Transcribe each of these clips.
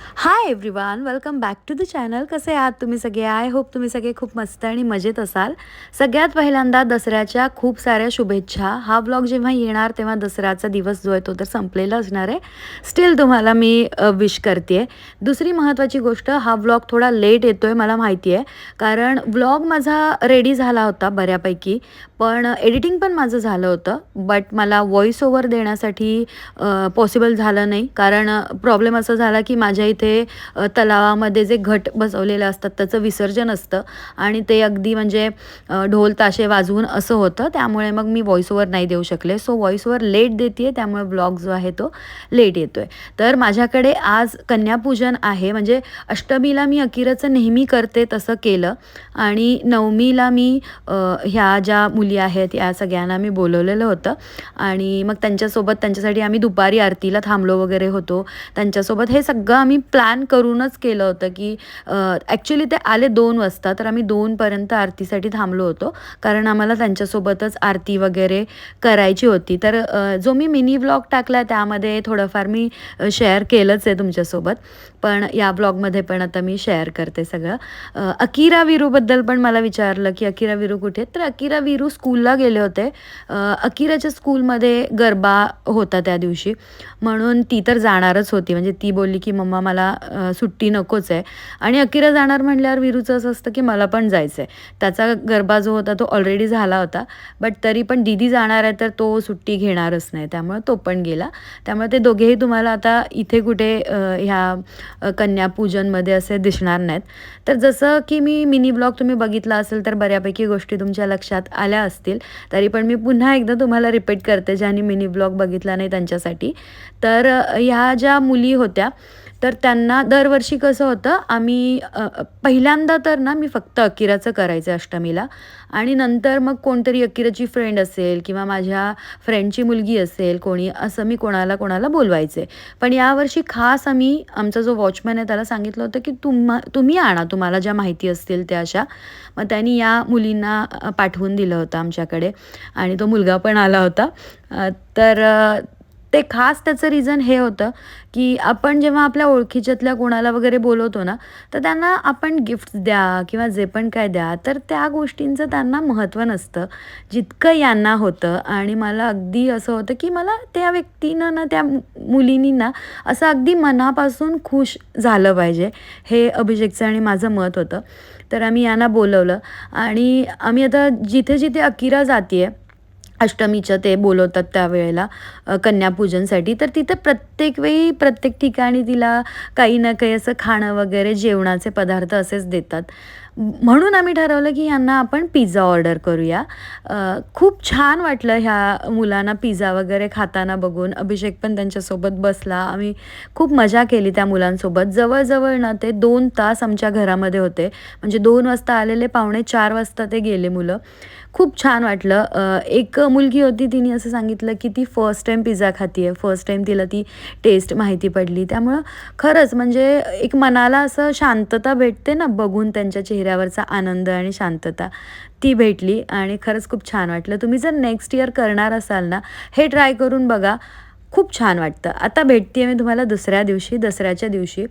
Hi everyone welcome back to the channel कसे आहात तुम्ही सगळे? आय होप तुम्ही सगळे खूप मस्त आणि मजेत असाल. सगळ्यात पहिल्यांदा दसऱ्याच्या खूप साऱ्या शुभेच्छा. हा ब्लॉग जेव्हा येणार तेव्हा दसऱ्याचा दिवस जो आहे तो तर संपलेला असणार आहे. स्टील तुम्हाला मी विश करते दुसरी महत्त्वाची गोष्ट हा ब्लॉग थोडा लेट येतो आहे मला माहिती आहे कारण ब्लॉग माझा रेडी झाला होता बऱ्यापैकी. पण एडिटिंग पण माझं झालं होतं. बट मला व्हॉइस ओव्हर देण्यासाठी पॉसिबल झालं नाही. कारण प्रॉब्लेम असा झाला की माझ्या इथे तलावामध्ये जे घट बसवलेले असतात त्याचं विसर्जन असतं. आणि ते अगदी म्हणजे ढोल ताशे वाजवून असं होतं. त्यामुळे मग मी व्हॉइस ओव्हर नाही देऊ शकले. सो व्हॉइस ओव्हर लेट देते आहे त्यामुळे ब्लॉग जो आहे तो लेट येतो आहे तर माझ्याकडे आज कन्यापूजन आहे. म्हणजे अष्टमीला मी अकिराचं नेहमी करते तसं केलं. आणि नवमीला मी ह्या ज्या मुली आहेत या सगळ्यांना मी बोलवलेलं होतं. आणि मग त्यांच्यासोबत त्यांच्यासाठी आम्ही दुपारी आरतीला थांबलो वगैरे होतो. त्यांच्यासोबत हे सगळं आम्ही प्लॅन करूनच केलं होतं की ॲक्च्युली ते आले दोन वाजता तर आम्ही दोनपर्यंत आरतीसाठी थांबलो होतो. कारण आम्हाला त्यांच्यासोबतच आरती वगैरे करायची होती. तर जो मी मिनी ब्लॉग टाकला त्यामध्ये थोडंफार मी शेअर केलंच आहे तुमच्यासोबत. पण या ब्लॉगमध्ये पण आता मी शेअर करते सगळं. अकिरा विरूबद्दल पण मला विचारलं की अकिरा विरू कुठे? आहेत? तर अकिरा विरू स्कूलला गेले होते. अकिराच्या स्कूलमध्ये गरबा होता त्या दिवशी. म्हणून ती तर जाणारच होती. म्हणजे ती बोलली की मम्मा मला सुट्टी नकोच आहे. आणि अकिरा जाणार म्हटल्यावर विरूचं असं असतं की मला पण जायचं आहे त्याचा गरबा जो होता तो ऑलरेडी झाला होता. बट तरी पण दिदी जाणार आहे तर तो सुट्टी घेणारच नाही. त्यामुळे तो पण गेला. त्यामुळे ते दोघेही तुम्हाला आता इथे कुठे ह्या कन्यापूजनमध्ये असे दिसणार नाहीत. तर जसं की मी मिनी ब्लॉग तुम्ही बघितला असेल तर बऱ्यापैकी गोष्टी तुमच्या लक्षात आल्या असतील. तरी पण मी पुन्हा एकदा तुम्हाला रिपीट करते ज्यांनी मिनी ब्लॉग बघितला नाही त्यांच्यासाठी. तर ह्या ज्या मुली होत्या तर त्यांना दरवर्षी कसं होतं आम्ही पहिल्यांदा तर ना मी फक्त अकिराचं करायचं अष्टमीला. आणि नंतर मग कोणतरी अकिराची फ्रेंड असेल किंवा माझ्या फ्रेंडची मुलगी असेल कोणी असं मी कोणाला कोणाला बोलवायचे. पण यावर्षी खास आम्ही आमचा जो वॉचमॅन आहे त्याला सांगितलं होतं की तुम्हा तुम्ही आणा तुम्हाला ज्या माहिती असतील त्या अशा. मग त्यांनी या मुलींना पाठवून दिलं होतं आमच्याकडे. आणि तो मुलगा पण आला होता. तर ते खास त्याचं रिझन हे होतं की आपण जेव्हा आपल्या ओळखीच्यातल्या कोणाला वगैरे बोलवतो ना तर त्यांना आपण गिफ्ट्स द्या किंवा जे पण काय द्या तर त्या गोष्टींचं त्यांना महत्त्व नसतं. जितकं यांना होतं आणि मला अगदी असं होतं की मला त्या व्यक्तीनं ना त्या मु- मुलीनी ना असं अगदी मनापासून खुश झालं पाहिजे. हे अभिषेकचं आणि माझं मत होतं. तर आम्ही यांना बोलवलं आणि आम्ही आता जिथे जिथे अकिरा जाते आहे अष्टमीचं ते बोलवतात त्यावेळेला कन्यापूजनसाठी. तर तिथं प्रत्येक वेळी प्रत्येक ठिकाणी तिला काही ना काही असं खाणं वगैरे जेवणाचे पदार्थ असेच देतात. म्हणून आम्ही ठरवलं की यांना आपण पिझ्झा ऑर्डर करूया. खूप छान वाटलं ह्या मुलांना पिझ्झा वगैरे खाताना बघून. अभिषेक पण त्यांच्यासोबत बसला. आम्ही खूप मजा केली त्या मुलांसोबत. जवळजवळ ना ते दोन तास आमच्या घरामध्ये होते. म्हणजे दोन वाजता आलेले पावणे चार वाजता ते गेले मुलं. खूप छान वाटलं. एक मुलगी होती तिने असं सांगितलं की ती फर्स्ट टाईम पिझ्झा खाती आहे फर्स्ट टाईम तिला ती टेस्ट माहिती पडली. त्यामुळं खरंच म्हणजे एक मनाला असं शांतता भेटते ना बघून त्यांच्या चेहऱ्यावरचा आनंद आणि शांतता ती भेटली आणि खरंच खूप छान वाटलं. तुम्ही जर नेक्स्ट इयर करणार असाल ना हे ट्राय करून बघा. खूप छान वाटतं. आता भेटते मी तुम्हाला दुसऱ्या दिवशी दसऱ्याच्या दिवशी.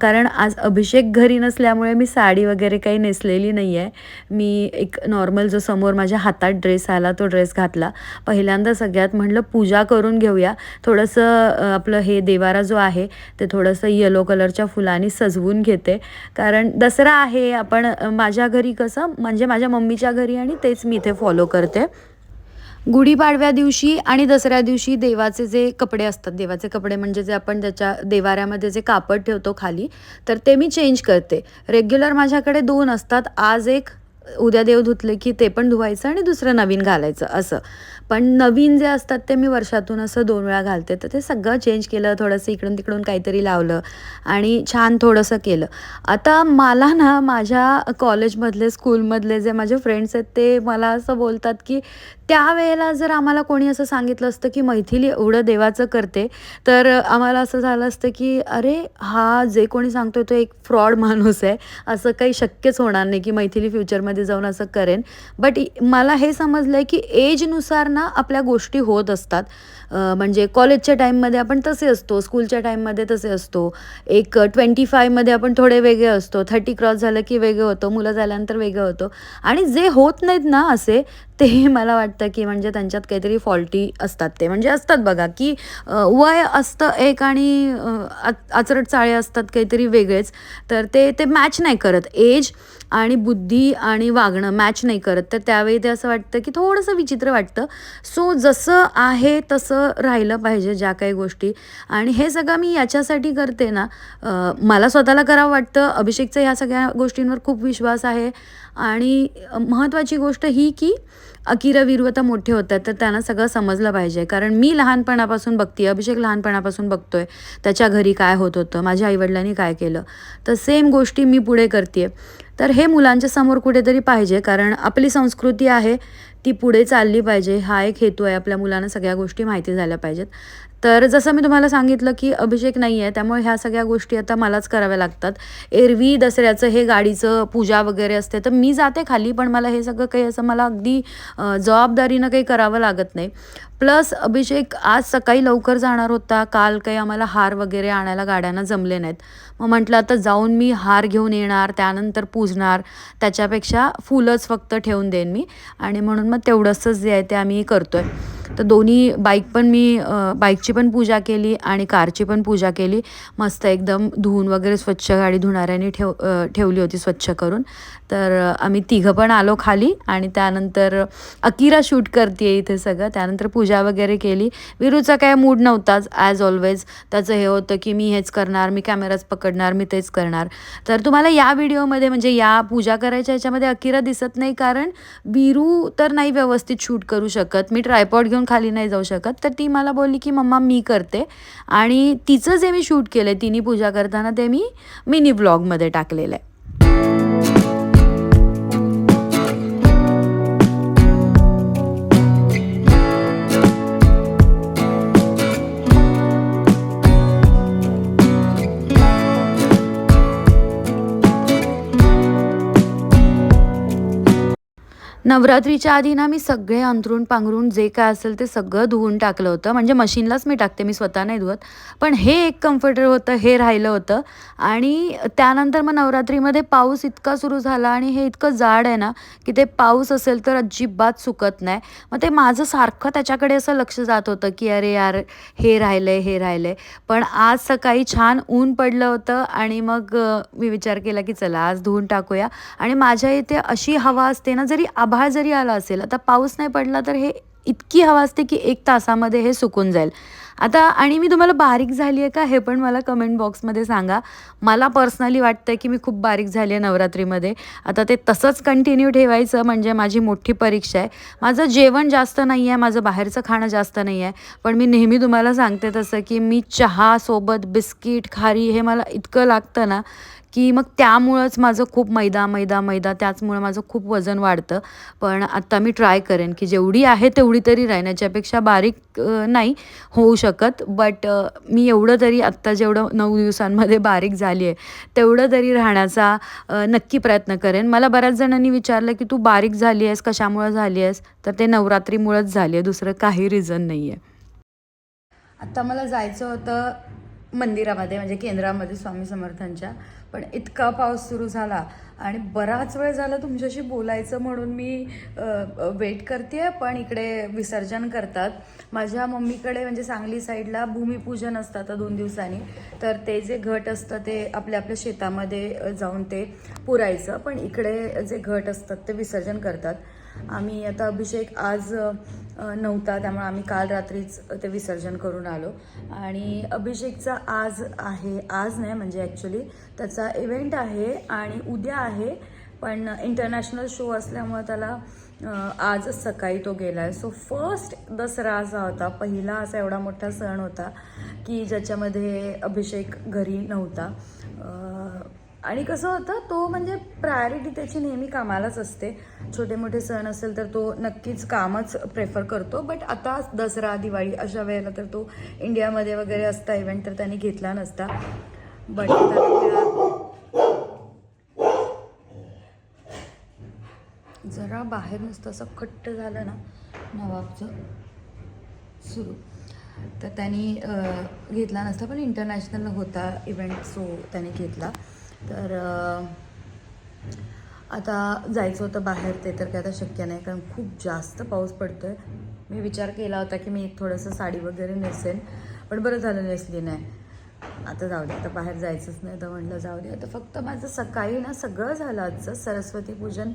कारण आज अभिषेक घरी नसल्यामुळे मी साडी वगैरे काही नेसलेली नाही आहे मी एक नॉर्मल जो समोर माझ्या हातात ड्रेस आला तो ड्रेस घातला. पहिल्यांदा सगळ्यात म्हटलं पूजा करून घेऊया. थोडंसं आपलं हे देवारा जो आहे ते थोडंसं येलो कलरच्या फुलांनी सजवून घेते. कारण दसरा आहे आपण माझ्या घरी कसं म्हणजे माझ्या मम्मीच्या घरी आणि तेच मी इथे फॉलो करते. गुढीपाडव्या दिवशी आणि दसऱ्या दिवशी देवाचे जे कपडे असतात देवाचे कपडे म्हणजे जे आपण त्याच्या देवाऱ्यामध्ये जे कापड ठेवतो खाली तर ते मी चेंज करते. रेग्युलर माझ्याकडे दोन असतात. आज एक उद्या देव धुतले की ते पण धुवायचं आणि दुसरं नवीन घालायचं असं. पण नवीन जे असतात ते मी वर्षातून असं दोन वेळा घालते. तर ते सगळं चेंज केलं थोडंसं इकडून तिकडून काहीतरी लावलं आणि छान थोडंसं केलं. आता मला ना माझ्या कॉलेजमधले स्कूलमधले जे माझे फ्रेंड्स आहेत ते मला असं बोलतात की त्यावेळेला जर आम्हाला कोणी असं सांगितलं असतं की मैथिली एवढं देवाचं करते तर आम्हाला असं झालं असतं की अरे हा जे कोणी सांगतोय तो एक फ्रॉड माणूस आहे. असं काही शक्यच होणार नाही की मैथिली फ्युचरमध्ये जाऊन असं करेन. बट मला हे समजलं आहे की एजनुसार ना ना आपल्या गोष्टी होत असतात. म्हणजे कॉलेजच्या टाईममध्ये आपण तसे असतो स्कूलच्या टाईममध्ये तसे असतो. एक ट्वेंटी फायमध्ये आपण थोडे वेगळे असतो. थर्टी क्रॉस झालं की वेगळं होतं मुलं झाल्यानंतर वेगळं होतं. आणि जे होत नाहीत ना असे ते मला वाटतं की म्हणजे त्यांच्यात काहीतरी फॉल्टी असतात ते. म्हणजे असतात बघा की वय असतं एक आणि आचरट चाळे असतात काहीतरी वेगळेच. तर ते ते मॅच नाही करत. एज आणि बुद्धी आणि वागणं मॅच नाही करत. तर त्यावेळी ते असं वाटतं की थोडंसं विचित्र वाटतं. सो जसं आहे तसं राहिलं पाहिजे ज्या काही गोष्टी. आणि हे सगळं मी याच्यासाठी करते ना मला स्वतःला करावं वाटतं. अभिषेकचा ह्या सगळ्या गोष्टींवर खूप विश्वास आहे. आणि महत्त्वाची गोष्ट ही की अकिरा वीरू आता मोठे होतात तर त्यांना सगळं समजलं पाहिजे. कारण मी लहानपणापासून बघते अभिषेक लहानपणापासून बघतोय त्याच्या घरी काय होत होतं माझ्या आईवडिलांनी काय केलं. तर सेम गोष्टी मी पुढे करते तर हे मुलांच्या समोर कुठेतरी पाहिजे कारण आपली संस्कृती आहे ती पुढे चालली पाहिजे. हा एक हेतू आहे आपल्या मुलांना सगळ्या गोष्टी माहिती झाल्या पाहिजेत. तर जसं मी तुम्हाला सांगितलं की अभिषेक नाही आहे त्यामुळे ह्या सगळ्या गोष्टी आता मलाच कराव्या लागतात. एरवी दसऱ्याचं हे गाडीचं पूजा वगैरे असते तर मी जाते खाली पण मला हे सगळं काही असं मला अगदी जबाबदारीनं काही करावं लागत नाही. प्लस अभिषेक आज सकाळी लवकर जाणार होता काल काही आम्हाला हार वगैरे आणायला गाड्यांना जमले नाहीत. मग म्हटलं आता जाऊन मी हार घेऊन येणार त्यानंतर पूजणार त्याच्यापेक्षा फुलंच फक्त ठेवून देईन मी. आणि म्हणून मग तेवढंसंच जे आहे ते आम्ही करतो आहे तर दोन्ही बाईक पण मी बाईकची पण पूजा केली आणि कारची पण पूजा केली. मस्त एकदम धुवून वगैरे स्वच्छ गाडी धुणाऱ्याने ठेव ठेवली होती स्वच्छ करून. तर आम्ही तिघं पण आलो खाली आणि त्यानंतर अकिरा शूट करते इथे सगळं. त्यानंतर पूजा वगैरे केली. विरूचा काय मूड नव्हताच ॲज ऑलवेज त्याचं हे होतं की मी हेच करणार मी कॅमेराच पकडणार मी तेच करणार. तर तुम्हाला या व्हिडिओमध्ये म्हणजे या पूजा करायच्या ह्याच्यामध्ये अकिरा दिसत नाही कारण विरू तर नाही व्यवस्थित शूट करू शकत. मी ट्रायपॉड घेऊन खाली नाही जाऊ शकत. तर ती मला बोलली की मम्मा मी करते. आणि तिचं जे मी शूट केलं आहे तिने पूजा करताना ते मी मिनी ब्लॉगमध्ये टाकलेलं आहे. नवरात्रीच्या आधी ना मी सगळे अंथरूण पांघरून जे काय असेल ते सगळं धुवून टाकलं होतं. म्हणजे मशीनलाच मी टाकते मी स्वतः नाही धुवत. पण हे एक कम्फर्टर होतं हे राहिलं होतं. आणि त्यानंतर मग नवरात्रीमध्ये पाऊस इतका सुरू झाला आणि हे इतकं जाड आहे ना की ते पाऊस असेल तर अजिबात सुकत नाही. मग ते माझं सारखं त्याच्याकडे असं लक्ष जात होतं की अरे यार हे राहिलं आहे हे राहिलं आहे पण आज सकाळी छान ऊन पडलं होतं आणि मग मी विचार केला की चला आज धुवून टाकूया. आणि माझ्या इथे अशी हवा असते ना जरी आभाळ जरी आला असेल आता पाऊस नाही पडला तर हे इतकी हवा असते की एक तासामध्ये हे सुकून जाईल. आता आणि मी तुम्हाला बारीक झाली आहे का हे पण मला कमेंट बॉक्समध्ये सांगा. मला पर्सनली वाटतं की मी खूप बारीक झाली आहे नवरात्रीमध्ये. आता ते तसंच कंटिन्यू ठेवायचं म्हणजे माझी मोठी परीक्षा आहे. माझं जेवण जास्त नाही आहे माझं बाहेरचं खाणं जास्त नाही आहे. पण मी नेहमी तुम्हाला सांगते तसं की मी चहासोबत बिस्किट खारी हे मला इतकं लागतं ना की मग त्यामुळंच माझं खूप मैदा मैदा मैदा त्याचमुळं माझं खूप वजन वाढतं. पण आत्ता मी ट्राय करेन की जेवढी आहे तेवढी तरी राहीन याच्यापेक्षा बारीक नाही होऊ शकत. बट मी एवढं तरी आत्ता जेवढं नऊ दिवसांमध्ये बारीक झाली आहे तेवढं तरी राहण्याचा नक्की प्रयत्न करेन. मला बऱ्याच जणांनी विचारलं की तू बारीक झाली आहेस कशामुळं झाली आहेस? तर ते नवरात्रीमुळंच झाली आहे दुसरं काही रिझन नाही आहे आत्ता मला जायचं होतं मंदिरामध्ये म्हणजे केंद्रामध्ये स्वामी समर्थांच्या. पण इतका पाऊस सुरू झाला आणि बराच वेळ झाला तुमच्याशी बोलायचं म्हणून मी वेट करते पण इकडे विसर्जन करतात. माझ्या मम्मीकडे म्हणजे सांगली साईडला भूमिपूजन असतं आता दोन दिवसांनी. तर ते जे घट असतं ते आपल्या आपल्या शेतामध्ये जाऊन ते पुरायचं. पण इकडे जे घट असतात ते विसर्जन करतात. आम्ही आता अभिषेक आज नव्हता त्यामुळे आम्ही काल रात्रीच ते विसर्जन करून आलो. आणि अभिषेकचा आज आहे आज नाही म्हणजे ॲक्च्युली त्याचा इव्हेंट आहे आणि उद्या आहे पण इंटरनॅशनल शो असल्यामुळे त्याला आज सकाळी तो गेला आहे सो फर्स्ट दसरा असा होता. पहिला असा एवढा मोठा सण होता की ज्याच्यामध्ये अभिषेक घरी नव्हता. आणि कसं होतं तो म्हणजे प्रायोरिटी त्याची नेहमी कामालाच असते. छोटे मोठे सण असेल तर तो नक्कीच कामच प्रेफर करतो बट आता दसरा दिवाळी अशा वेळेला तर तो इंडियामध्ये वगैरे असता इव्हेंट तर त्यांनी घेतला नसता. बट जरा बाहेर नुसतं असं खट्ट झालं ना नवाबचं सुरू. तर त्यांनी घेतला नसता पण इंटरनॅशनल होता इव्हेंट सो त्याने घेतला. तर आता जायचं होतं बाहेर ते तर काय आता शक्य नाही कारण खूप जास्त पाऊस पडतो आहे मी विचार केला होता की मी थोडंसं साडी वगैरे नेसेन पण बरं झालं नेसली नाही. आता जाऊ दे आता बाहेर जायचंच नाही तर म्हटलं जाऊ दे. आता फक्त माझं सकाळी ना सगळं झालं आजचं सरस्वती पूजन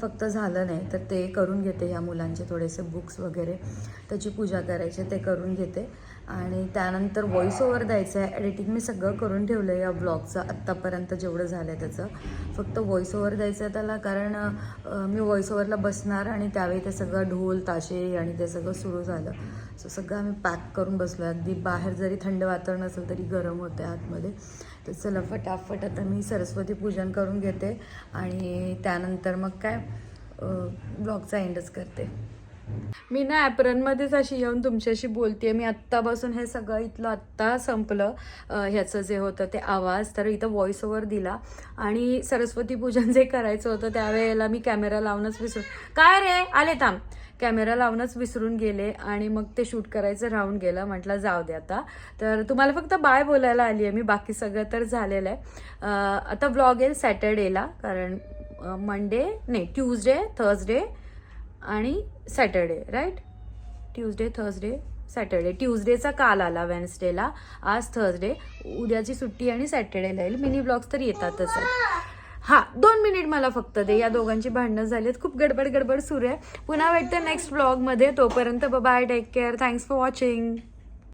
फक्त झालं नाही. तर ते करून घेते ह्या मुलांचे थोडेसे बुक्स वगैरे त्याची पूजा करायची ते करून घेते. आणि त्यानंतर व्हॉइस ओव्हर द्यायचं आहे. एडिटिंग मी सगळं करून ठेवलं आहे या ब्लॉगचं आत्तापर्यंत जेवढं झालं आहे त्याचं. फक्त व्हॉइस ओव्हर द्यायचं आहे त्याला कारण मी व्हॉइस ओव्हरला बसणार आणि त्यावेळी ते सगळं ढोल ताशे आणि ते सगळं सुरू झालं. सो सगळं आम्ही पॅक करून बसलो अगदी बाहेर जरी थंड वातावरण असेल तरी गरम होते आतमध्ये. तर चला फटाफट आता मी सरस्वती पूजन करून घेते. आणि त्यानंतर मग काय ब्लॉगचा एंडच करते. मी ना ॲप्रनमध्येच अशी येऊन तुमच्याशी बोलते मी आत्तापासून हे सगळं इथलं आत्ता संपलं ह्याचं जे होतं ते आवाज. तर इथं व्हॉइस ओव्हर दिला. आणि सरस्वती पूजन जे करायचं होतं त्यावेळेला मी कॅमेरा लावूनच विसरून काय रे? आले थांब. कॅमेरा लावूनच विसरून गेले आणि मग ते शूट करायचं राहून गेलं. म्हटलं जाऊ दे आता. तर तुम्हाला फक्त बाय बोलायला आली आहे मी. बाकी सगळं तर झालेलं आहे. आता ब्लॉग येईल सॅटर्डेला. कारण मंडे नाही ट्यूजडे थर्सडे आणि Saturday right? Tuesday Thursday Saturday. ट्यूजडेचा काल आला वेन्सडेला. आज थर्सडे. उद्याची सुट्टी आणि सॅटर्डेला येईल मिनी ब्लॉग्स तर येतातच आहेत. हा दोन मिनिट मला फक्त दे. या दोघांची भांडणं झाली आहेत खूप गडबड गडबड सुरू आहे. पुन्हा भेटतं नेक्स्ट ब्लॉगमध्ये तोपर्यंत bye take care thanks for watching